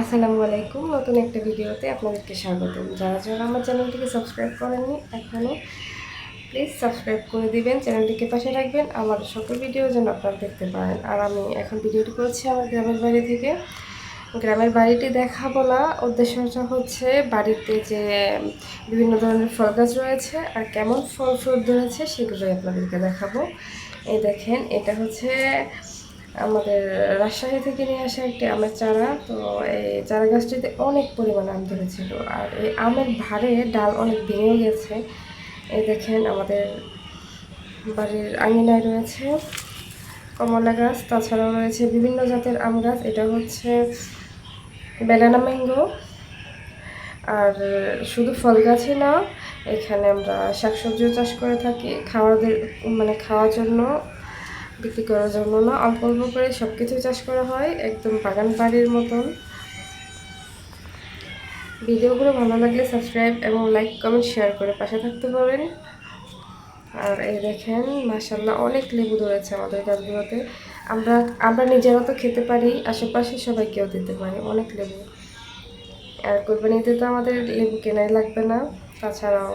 আসসালামু আলাইকুম। নতুন একটা ভিডিওতে আপনাদেরকে স্বাগতম। যারা যারা আমার চ্যানেলটিকে সাবস্ক্রাইব করেননি এখনও প্লিজ সাবস্ক্রাইব করে দিবেন, চ্যানেলটিকে পাশে রাখবেন। আমার সকল ভিডিও যেন আপনারা দেখতে পারেন। আর আমি এখন ভিডিওটি করছি আমার গ্রামের বাড়ি থেকে। গ্রামের বাড়িটি দেখাবো না। উদ্দেশ্যটা হচ্ছে বাড়িতে যে বিভিন্ন ধরনের ফল গাছ রয়েছে আর কেমন ফল ফ্রুট ধরেছে সেগুলোই আপনাদেরকে দেখাবো। এই দেখেন, এটা হচ্ছে আমাদের রাজশাহী থেকে নিয়ে আসা একটি আমের চারা, তো এই চারা গাছটিতে অনেক পরিমাণ আম ধরেছিল। আর এই আমের ভারে ডাল অনেক ভেঙে গেছে। এই দেখেন আমাদের বাড়ির আঙিনায় রয়েছে কমলা গাছ, তাছাড়াও রয়েছে বিভিন্ন জাতের আম গাছ। এটা হচ্ছে বেলানা ম্যাঙ্গো। আর শুধু ফল গাছই না, এখানে আমরা শাকসবজিও চাষ করে থাকি। খাওয়াদের মানে খাওয়ার জন্য বিক্রি করার জন্য না। অল্প অল্প করে সব কিছু চাষ করা হয়, একদম বাগান বাড়ির মতন। ভিডিওগুলো ভালো লাগলে সাবস্ক্রাইব এবং লাইক কমেন্ট শেয়ার করে পাশে থাকতে পারেন। আর এই দেখেন মাসাল্লাহ অনেক লেবু ধরেছে আমাদের গাছগুলোতে। আমরা আমরা নিজেরা তো খেতে পারি, আশেপাশে সবাইকেও দিতে পারি, অনেক লেবু। আর কোরবানিতে তো আমাদের লেবু কেনাই লাগবে না। তাছাড়াও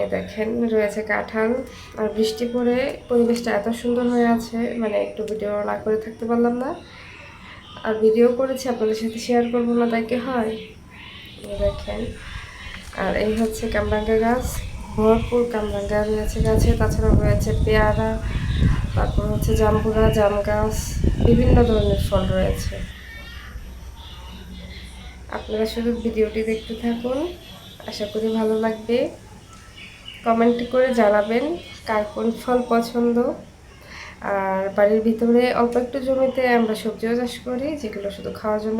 এ দেখেন, রয়েছে কাঁঠাল। আর বৃষ্টি পড়ে পরিবেশটা এত সুন্দর হয়ে আছে মানে একটু ভিডিও না করে থাকতে পারলাম না। আর ভিডিও করেছি, আপনাদের সাথে শেয়ার করব না, তাই কি হয়? দেখেন, আর এই হচ্ছে কামরাঙ্গা গাছ। ভরপুর কামরাঙ্গা রয়েছে গাছে, তাছাড়াও রয়েছে পেয়ারা, তারপর হচ্ছে জাম্বুরা জাম গাছ, বিভিন্ন ধরনের ফল রয়েছে। আপনারা শুধু ভিডিওটি দেখতে থাকুন, আশা করি ভালো লাগবে। কমেন্ট করে জানাবেন কার কোন ফল পছন্দ। আর বাড়ির ভিতরে অল্প একটু জমিতে আমরা সবজিও চাষ করি, যেগুলো শুধু খাওয়ার জন্য